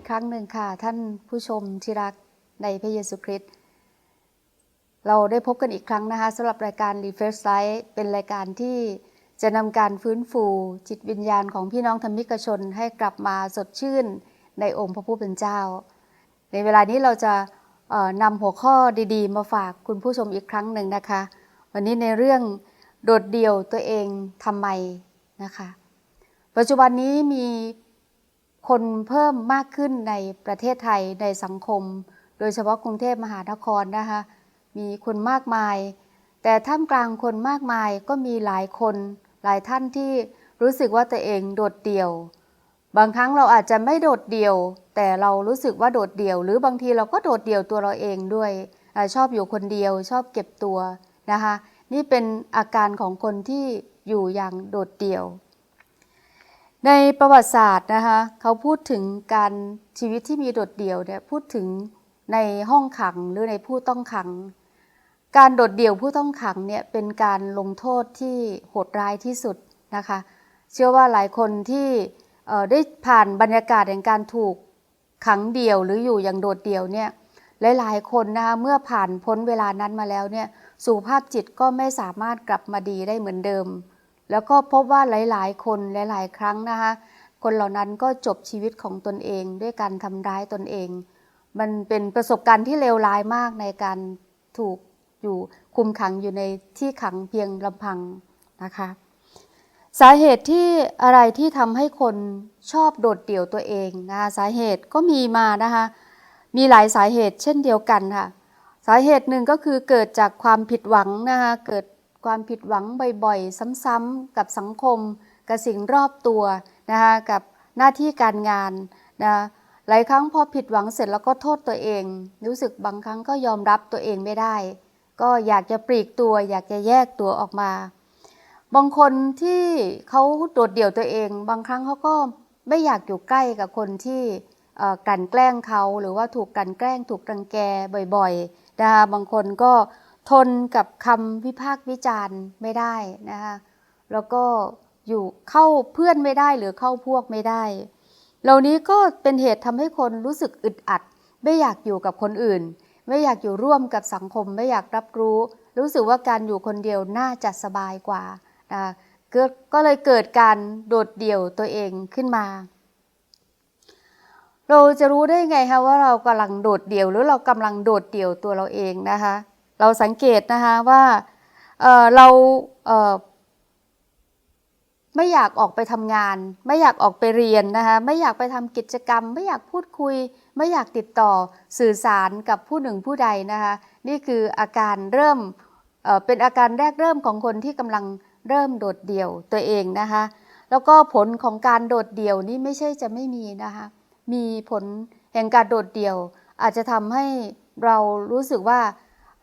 อีกครั้งหนึ่งค่ะ ท่านผู้ชมที่รักในพระเยซูคริสต์เราได้พบกันอีกครั้งนะคะสำหรับรายการ Refresh Life เป็นรายการที่จะนำการฟื้นฟูจิตวิญญาณของพี่น้องธรรมิกชนให้กลับมาสดชื่นในองค์พระผู้เป็นเจ้า ในเวลานี้เราจะนำหัวข้อดีๆ มาฝากคุณผู้ชมอีกครั้งหนึ่งนะคะ วันนี้ในเรื่องโดดเดี่ยวตัวเองทำไมนะคะ ปัจจุบันนี้มี คนเพิ่มมากขึ้นในประเทศไทยในสังคม โดยเฉพาะกรุงเทพมหานครนะคะมีคนมากมาย แต่ท่ามกลางคนมากมายก็มีหลายคน หลายท่านที่รู้สึกว่าตัวเองโดดเดี่ยว บางครั้งเราอาจจะไม่โดดเดี่ยว แต่เรารู้สึกว่าโดดเดี่ยว หรือบางทีเราก็โดดเดี่ยวตัวเราเองด้วยอชอบอยู่คนเดียว ชอบเก็บตัวนะคะ นี่เป็นอาการของคนที่อยู่อย่างโดดเดี่ยว ในประวัติศาสตร์นะคะเขาพูดถึงการชีวิตที่มีโดดเดี่ยวเนี่ยพูดถึงในห้องขังหรือในผู้ต้องขัง การโดดเดี่ยวผู้ต้องขังเนี่ยเป็นการลงโทษที่โหดร้ายที่สุดนะคะ เชื่อว่าหลายคนที่ได้ผ่านบรรยากาศแห่งการถูกขังเดี่ยวหรืออยู่อย่างโดดเดี่ยวเนี่ยหลายๆคนนะคะเมื่อผ่านพ้นเวลานั้นมาแล้วเนี่ยสุขภาพจิตก็ไม่สามารถกลับมาดีได้เหมือนเดิม แล้วก็พบว่าหลาย ๆ คนหลาย ๆ ครั้งนะคะ คนเหล่านั้นก็จบชีวิตของตนเองด้วยการทำร้ายตนเอง มันเป็นประสบการณ์ที่เลวร้ายมากในการถูกอยู่คุมขังอยู่ในที่ขังเพียงลำพังนะคะสาเหตุที่อะไรที่ทำให้คนชอบโดดเดี่ยวตัวเองนะคะสาเหตุก็มีมานะคะมีหลายสาเหตุเช่นเดียวกันค่ะ สาเหตุหนึ่งก็คือเกิดจากความผิดหวังนะคะเกิด ความผิดหวังบ่อยๆ ซ้ำๆกับสังคม กับสิ่งรอบตัวนะคะกับหน้าที่การงานนะหลายครั้งพอผิดหวังเสร็จแล้วก็โทษตัวเอง รู้สึกบางครั้งก็ยอมรับตัวเองไม่ได้ ก็อยากจะปลีกตัว อยากจะแยกตัวออกมา บางคนที่เขาโดดเดี่ยวตัวเอง บางครั้งเขาก็ไม่อยากอยู่ใกล้กับคนที่กลั่นแกล้งเขาหรือว่าถูกกลั่นแกล้งถูกรังแกบ่อยๆนะคะบางคนก็ ทนกับคำวิพากษ์วิจารณ์ไม่ได้นะคะแล้วก็อยู่เข้าเพื่อนไม่ได้หรือเข้าพวกไม่ได้ เหล่านี้ก็เป็นเหตุทำให้คนรู้สึกอึดอัด ไม่อยากอยู่กับคนอื่น ไม่อยากอยู่ร่วมกับสังคม ไม่อยากรับรู้ รู้สึกว่าการอยู่คนเดียวน่าจะสบายกว่านะเกิดก็เลยเกิดการโดดเดี่ยวตัวเองขึ้นมา เราจะรู้ได้ไงคะว่าเรากำลังโดดเดี่ยวหรือเรากำลังโดดเดี่ยวตัวเราเองนะคะ เราสังเกตนะคะว่าเเราเไม่อยากออกไปทำงาน ไม่อยากออกไปเรียนนะคะไม่อยากไปทำกิจกรรม ไม่อยากพูดคุย ไม่อยากติดต่อสื่อสารกับผู้หนึ่งผู้ใดนะคะนี่คืออาการเริ่มเเป็นอาการแรกเริ่มของคนที่กำลังเริ่มโดดเดี่ยวตัวเองนะคะแล้วก็ผลของการโดดเดี่ยวนี้ไม่ใช่จะไม่มีนะคะมีผลแห่งการโดดเดี่ยว อาจจะทำให้เรารู้สึกว่า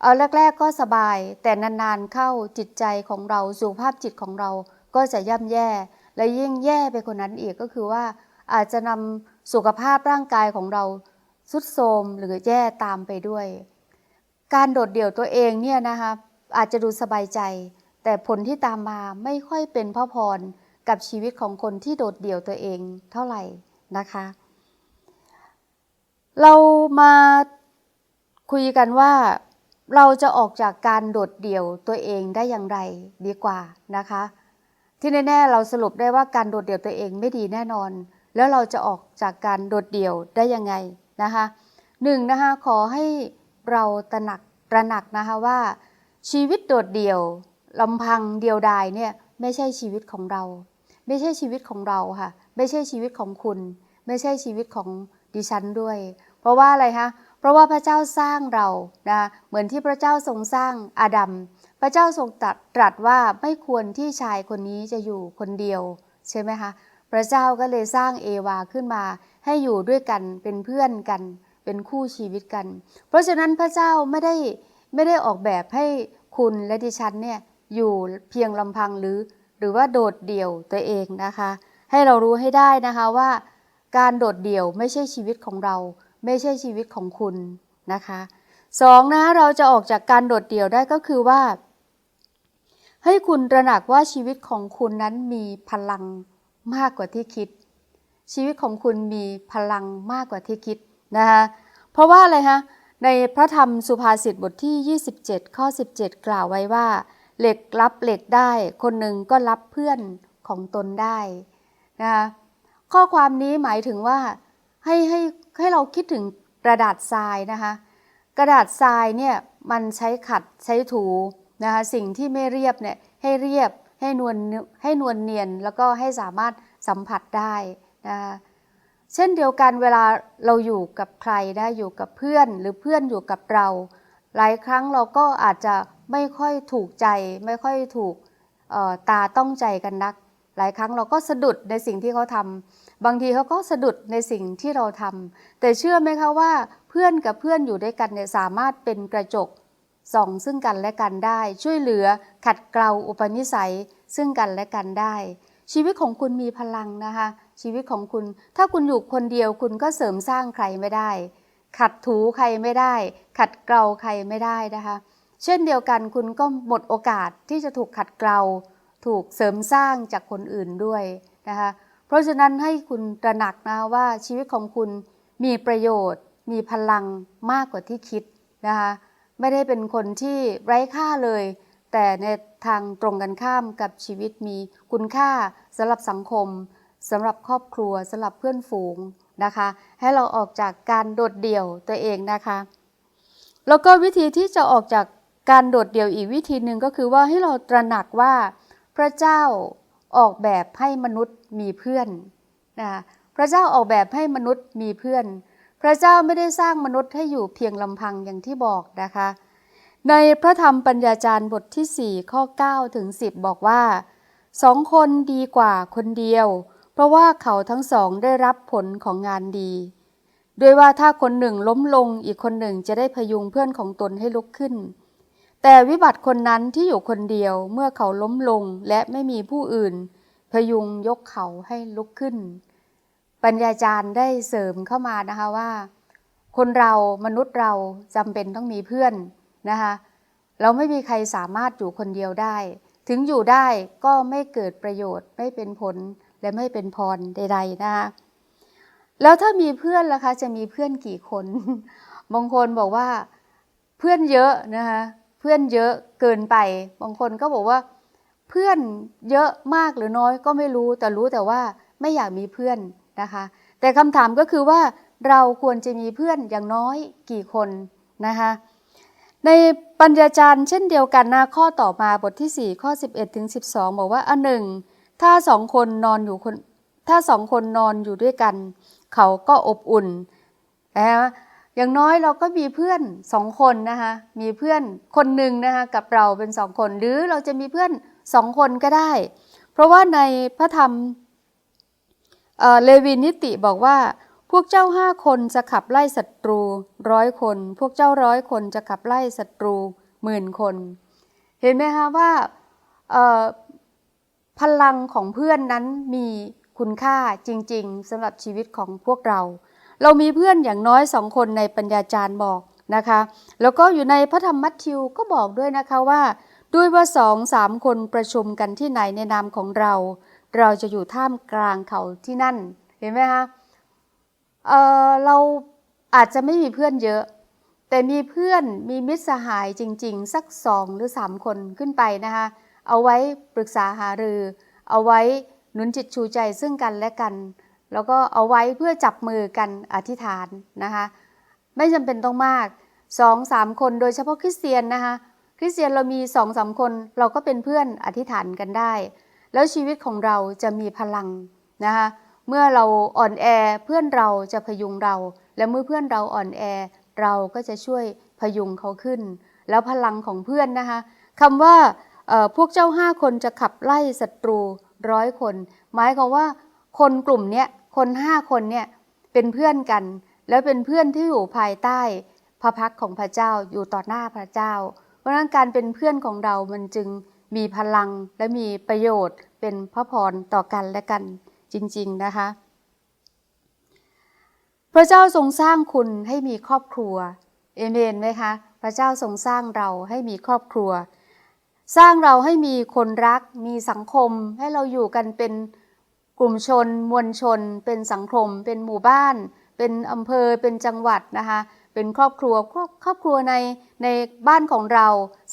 เออแรก ๆ ก็สบาย แต่นานๆเข้าจิตใจของเราสุขภาพจิตของเราก็จะย่ำแย่ และยิ่งแย่ไปกว่านั้นอีกก็คือว่า อาจจะนำสุขภาพร่างกายของเราสุดโทรมหรือแย่ตามไปด้วย การโดดเดี่ยวตัวเองเนี่ยนะคะอาจจะดูสบายใจ แต่ผลที่ตามมาไม่ค่อยเป็นพ่อพรกับชีวิตของคนที่โดดเดี่ยวตัวเองเท่าไหร่นะคะ เรามาคุยกันว่า เราจะออกจากการโดดเดี่ยวตัวเองได้อย่างไรดีกว่านะคะ ที่แน่ๆเราสรุปได้ว่าการโดดเดี่ยวตัวเองไม่ดีแน่นอน แล้วเราจะออกจากการโดดเดี่ยวได้ยังไงนะคะหนึ่งนะคะขอให้เราตระหนักตระหนักนะคะว่า ชีวิตโดดเดี่ยวลำพังเดียวดายเนี่ยไม่ใช่ชีวิตของเรา ไม่ใช่ชีวิตของเราค่ะ ไม่ใช่ชีวิตของคุณ ไม่ใช่ชีวิตของดิฉันด้วย เพราะว่าอะไรคะ เพราะว่าพระเจ้าสร้างเรานะเหมือนที่พระเจ้าทรงสร้างอาดัมพระเจ้าทรงตรัสตรัสว่าไม่ควรที่ชายคนนี้จะอยู่คนเดียวใช่ไหมคะพระเจ้าก็เลยสร้างเอวาขึ้นมาให้อยู่ด้วยกันเป็นเพื่อนกัน เป็นคู่ชีวิตกัน เพราะฉะนั้นพระเจ้าไม่ได้ไม่ได้ออกแบบให้คุณและดิฉันเนี่ยอยู่เพียงลำพังหรือ หรือว่าโดดเดี่ยวตัวเองนะคะ ให้เรารู้ให้ได้นะคะว่า การโดดเดี่ยวไม่ใช่ชีวิตของเรา ไม่ใช่ชีวิตของคุณนะคะสองนะเราจะออกจากการโดดเดี่ยวได้ก็คือว่า ให้คุณตระหนักว่าชีวิตของคุณนั้นมีพลังมากกว่าที่คิด ชีวิตของคุณมีพลังมากกว่าที่คิดนะคะเพราะว่าอะไรคะในพระธรรมสุภาษิตบทที่ 27 ข้อ 17 กล่าวไว้ว่า เหล็กรับเหล็กได้ คนหนึ่งก็รับเพื่อนของตนได้นะคะข้อความนี้หมายถึงว่าให้ให้ ให้เราคิดถึงกระดาษทรายนะคะ กระดาษทรายเนี่ยมันใช้ขัดใช้ถูนะคะสิ่งที่ไม่เรียบเนี่ยให้เรียบให้นวลให้นวลเนียนแล้วก็ให้สามารถสัมผัสได้นะคะเช่นเดียวกันเวลาเราอยู่กับใครนะอยู่กับเพื่อนหรือเพื่อนอยู่กับเรา หลายครั้งเราก็อาจจะไม่ค่อยถูกใจ ไม่ค่อยถูกตาต้องใจกันนัก หลายครั้งเราก็สะดุดในสิ่งที่เขาทำ บางทีเขาก็สะดุดในสิ่งที่เราทำแต่เชื่อไหมคะว่าเพื่อนกับเพื่อนอยู่ด้วยกันเนี่ยสามารถเป็นกระจกส่องซึ่งกันและกันได้ ช่วยเหลือขัดเกลาอุปนิสัยซึ่งกันและกันได้ ชีวิตของคุณมีพลังนะคะ ชีวิตของคุณ ถ้าคุณอยู่คนเดียวคุณก็เสริมสร้างใครไม่ได้ ขัดถูใครไม่ได้ ขัดเกลาใครไม่ได้นะคะ เช่นเดียวกันคุณก็หมดโอกาสที่จะถูกขัดเกลาถูกเสริมสร้างจากคนอื่นด้วยนะคะ เพราะฉะนั้นให้คุณตระหนักนะว่าชีวิตของคุณมีประโยชน์ มีพลังมากกว่าที่คิดนะคะไม่ได้เป็นคนที่ไร้ค่าเลย แต่ในทางตรงกันข้ามกับชีวิตมีคุณค่าสำหรับสังคมสำหรับครอบครัวสำหรับเพื่อนฝูงนะคะ ให้เราออกจากการโดดเดี่ยวตัวเองนะคะ แล้วก็วิธีที่จะออกจากการโดดเดี่ยวอีกวิธีหนึ่งก็คือว่าให้เราตระหนักว่าพระเจ้า ออกแบบให้มนุษย์มีเพื่อนนะพระเจ้าออกแบบให้มนุษย์มีเพื่อน พระเจ้าไม่ได้สร้างมนุษย์ให้อยู่เพียงลำพังอย่างที่บอกนะคะ ในพระธรรมปัญญาจารย์บทที่ 4 ข้อ9ถึง10 บอกว่าสองคนดีกว่าคนเดียว เพราะว่าเขาทั้งสองได้รับผลของงานดี ด้วยว่าถ้าคนหนึ่งล้มลงอีกคนหนึ่งจะได้พยุงเพื่อนของตนให้ลุกขึ้น แต่วิบัติคนนั้นที่อยู่คนเดียวเมื่อเขาล้มลงและไม่มีผู้อื่น พยุงยกเขาให้ลุกขึ้น ปัญญาจารย์ได้เสริมเข้ามานะคะว่า คนเรามนุษย์เราจำเป็นต้องมีเพื่อนนะคะเราไม่มีใครสามารถอยู่คนเดียวได้ ถึงอยู่ได้ก็ไม่เกิดประโยชน์ ไม่เป็นผลและไม่เป็นพรใด ๆ นะคะแล้วถ้ามีเพื่อนล่ะคะจะมีเพื่อนกี่คน บางคนบอกว่าเพื่อนเยอะนะคะ เพื่อนเยอะเกินไป บางคนก็บอกว่า เพื่อนเยอะมากหรือน้อยก็ไม่รู้แต่รู้แต่ว่าไม่อยากมีเพื่อนนะคะ แต่คำถามก็คือว่าเราควรจะมีเพื่อนอย่างน้อยกี่คนนะคะในปัญญาจารย์เช่นเดียวกันนะข้อต่อมาบทที่ 4 ข้อ 11ถึง12 บอกว่าอันหนึ่งถ้าสองคนนอนอยู่คนถ้าสองคนนอนอยู่ด้วยกัน เขาก็อบอุ่นนะ อย่างน้อยเราก็มีเพื่อนสองคนนะคะมีเพื่อนคนหนึ่งนะคะกับเราเป็นสองคน หรือเราจะมีเพื่อนสองคนก็ได้ เพราะว่าในพระธรรมเลวีนิติบอกว่าพวกเจ้าห้าคนจะขับไล่ศัตรูร้อยคน พวกเจ้าร้อยคนจะขับไล่ศัตรูหมื่นคน เห็นไหมคะว่าพลังของเพื่อนนั้นมีคุณค่าจริง ๆสำหรับชีวิตของพวกเรา เรามีเพื่อนอย่างน้อยสองคนในปัญญาจารย์บอกนะคะ แล้วก็อยู่ในพระธรรมมัทธิวก็บอกด้วยนะคะว่า ด้วยว่าสองสามคนประชุมกันที่ไหนในนามของเรา เราจะอยู่ท่ามกลางเขาที่นั่นเห็นไหมคะเเราอาจจะไม่มีเพื่อนเยอะ แต่มีเพื่อนมีมิตรสหายจริง ๆ สักสองหรือสามคนขึ้นไปนะคะเอาไว้ปรึกษาหารือ เอาไว้หนุนจิตชูใจซึ่งกันและกัน แล้วก็เอาไว้เพื่อจับมือกันอธิษฐานนะคะ ไม่จำเป็นต้องมากสองสามคนโดยเฉพาะคริสเตียนนะคะ คริสเตียนเรามีสองสามคนเราก็เป็นเพื่อนอธิษฐานกันได้ แล้วชีวิตของเราจะมีพลังนะคะเมื่อเราอ่อนแอเพื่อนเราจะพยุงเรา และเมื่อเพื่อนเราอ่อนแอเราก็จะช่วยพยุงเขาขึ้น แล้วพลังของเพื่อนนะคะคำว่าพวกเจ้าห้าคนจะขับไล่ศัตรูร้อยคน หมายความว่าคนกลุ่มนี้ คนห้าคนเนี่ยเป็นเพื่อนกัน แล้วเป็นเพื่อนที่อยู่ภายใต้ พระพักของพระเจ้าอยู่ต่อหน้าพระเจ้า เพราะนั้นการเป็นเพื่อนของเรามันจึงมีพลังและมีประโยชน์เป็นพระพรต่อกันและกันจริง ๆนะคะ พระเจ้าทรงสร้างคุณให้มีครอบครัวเอเมนไหมคะพระเจ้าทรงสร้างเราให้มีครอบครัว สร้างเราให้มีคนรัก มีสังคมให้เราอยู่กันเป็น กลุ่มชน มวลชน เป็นสังคม เป็นหมู่บ้าน เป็นอำเภอ เป็นจังหวัดนะคะ เป็นครอบครัว ครอบครอบครัวในในบ้านของเรา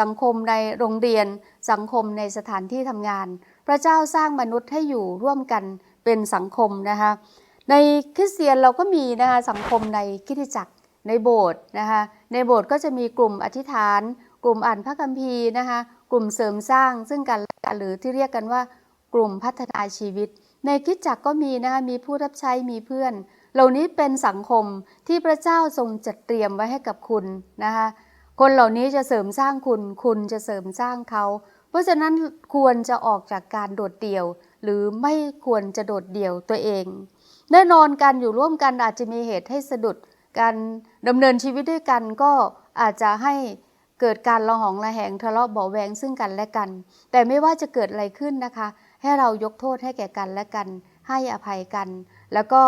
สังคมในโรงเรียน สังคมในสถานที่ทำงาน พระเจ้าสร้างมนุษย์ให้อยู่ร่วมกันเป็นสังคมนะคะ ในคริสเตียนเราก็มีนะคะสังคมในคริสตจักรในโบสถ์นะคะ ในโบสถ์ก็จะมีกลุ่มอธิษฐาน กลุ่มอ่านพระคัมภีร์นะคะ กลุ่มเสริมสร้างซึ่งกันและกันหรือที่เรียกกันว่า กลุ่มพัฒนาชีวิต ในคริสตจักก็มีนะคะมีผู้รับใช้มีเพื่อน เหล่านี้เป็นสังคมที่พระเจ้าทรงจัดเตรียมไว้ให้กับคุณนะคะคนเหล่านี้จะเสริมสร้างคุณ คุณจะเสริมสร้างเขา เพราะฉะนั้นควรจะออกจากการโดดเดี่ยว หรือไม่ควรจะโดดเดี่ยวตัวเอง แน่นอนการอยู่ร่วมกันอาจจะมีเหตุให้สะดุด การดำเนินชีวิตด้วยกันก็อาจจะให้เกิดการระหองระแหงทะเลาะเบาแวงซึ่งกันและกัน แต่ไม่ว่าจะเกิดอะไรขึ้นนะคะ ให้เรายกโทษให้แก่กันและกัน ให้อภัยกัน แล้วก็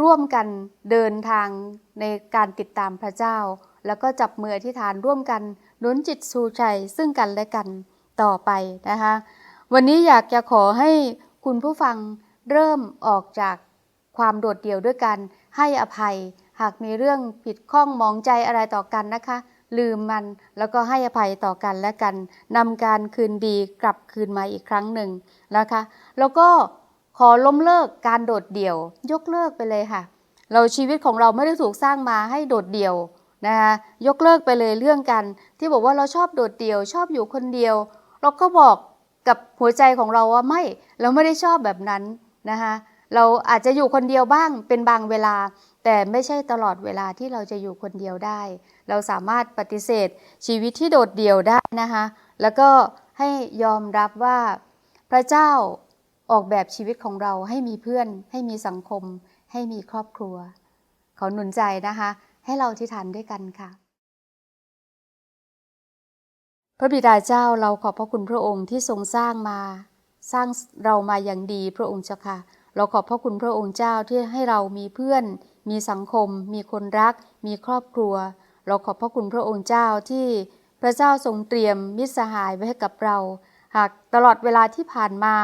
ร่วมกันเดินทางในการติดตามพระเจ้า แล้วก็จับมืออธิษฐานร่วมกันนุนจิตสู่ใจซึ่งกันและกันต่อไปนะคะ วันนี้อยากจะขอให้คุณผู้ฟังเริ่มออกจากความโดดเดี่ยวด้วยกันให้อภัย หากมีเรื่องผิดข้องมองใจอะไรต่อกันนะคะ ลืมมันแล้วก็ให้อภัยต่อกันและกันนำการคืนดีกลับคืนมาอีกครั้งหนึ่งนะคะ แล้วก็ขอล้มเลิกการโดดเดี่ยว ยกเลิกไปเลยค่ะ เราชีวิตของเราไม่ได้ถูกสร้างมาให้โดดเดี่ยวนะคะยกเลิกไปเลยเรื่องกัน ที่บอกว่าเราชอบโดดเดี่ยว ชอบอยู่คนเดียว เราก็บอกกับหัวใจของเราว่าไม่เราไม่ได้ชอบแบบนั้นนะคะเราอาจจะอยู่คนเดียวบ้างเป็นบางเวลา แต่ไม่ใช่ตลอดเวลาที่เราจะอยู่คนเดียวได้ เราสามารถปฏิเสธชีวิตที่โดดเดี่ยวได้นะคะแล้วก็ให้ยอมรับว่าพระเจ้าออกแบบชีวิตของเราให้มีเพื่อน ให้มีสังคม ให้มีครอบครัว ขอหนุนใจนะคะ ให้เราที่ฐานด้วยกันค่ะ พระบิดาเจ้าเราขอบพระคุณพระองค์ที่ทรงสร้างมา สร้างเรามาอย่างดีพระองค์เจ้าค่ะ เราขอบพระคุณพระองค์เจ้าที่ให้เรามีเพื่อน มีสังคม มีคนรัก มีครอบครัว เราขอบพระคุณพระองค์เจ้าที่พระเจ้าทรงเตรียมมิตรสหายไว้ให้กับเรา หากตลอดเวลาที่ผ่านมา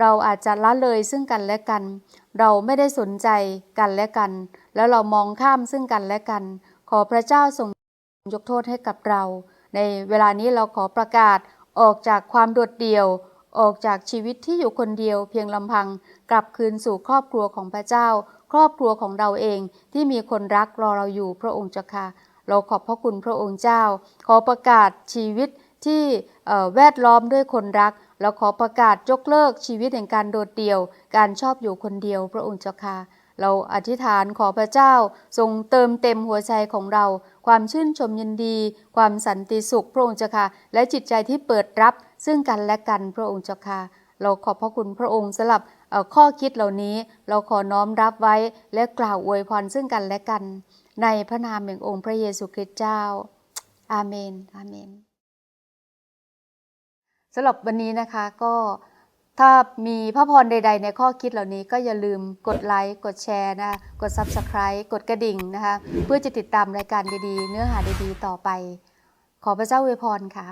เราอาจจะละเลยซึ่งกันและกัน เราไม่ได้สนใจกันและกัน แล้วเรามองข้ามซึ่งกันและกัน ขอพระเจ้าทรงยกโทษให้กับเรา ในเวลานี้เราขอประกาศออกจากความโดดเดี่ยว ออกจากชีวิตที่อยู่คนเดียวเพียงลำพัง กลับคืนสู่ครอบครัวของพระเจ้า ครอบครัวของเราเองที่มีคนรักรอเราอยู่พระองค์เจ้าค่ะ เราขอบพระคุณพระองค์เจ้า ขอประกาศชีวิตที่แวดล้อมด้วยคนรักแล้วขอประกาศยกเลิกชีวิตแห่งการโดดเดี่ยว การชอบอยู่คนเดียวพระองค์เจ้าค่ะเราอธิษฐานขอพระเจ้า ทรงเติมเต็มหัวใจของเรา ความชื่นชมยินดี ความสันติสุขพระองค์เจ้าค่ะและจิตใจที่เปิดรับซึ่งกันและกันพระองค์เจ้าค่ะเราขอบพระคุณพระองค์สำหรับ ข้อคิดเหล่านี้เราขอน้อมรับไว้และกล่าวอวยพรซึ่งกันและกัน ในพระนามแห่งองค์พระเยซูคริสต์เจ้า อาเมน อาเมนสำหรับวันนี้นะคะก็ถ้ามีพระพรใด ๆ ในข้อคิดเหล่านี้ก็อย่าลืมกดไลค์ กดแชร์นะกด Subscribe กดกระดิ่งนะคะ เพื่อจะติดตามรายการดีๆ เนื้อหาดีๆ ต่อไป ขอพระเจ้าอวยพรค่ะ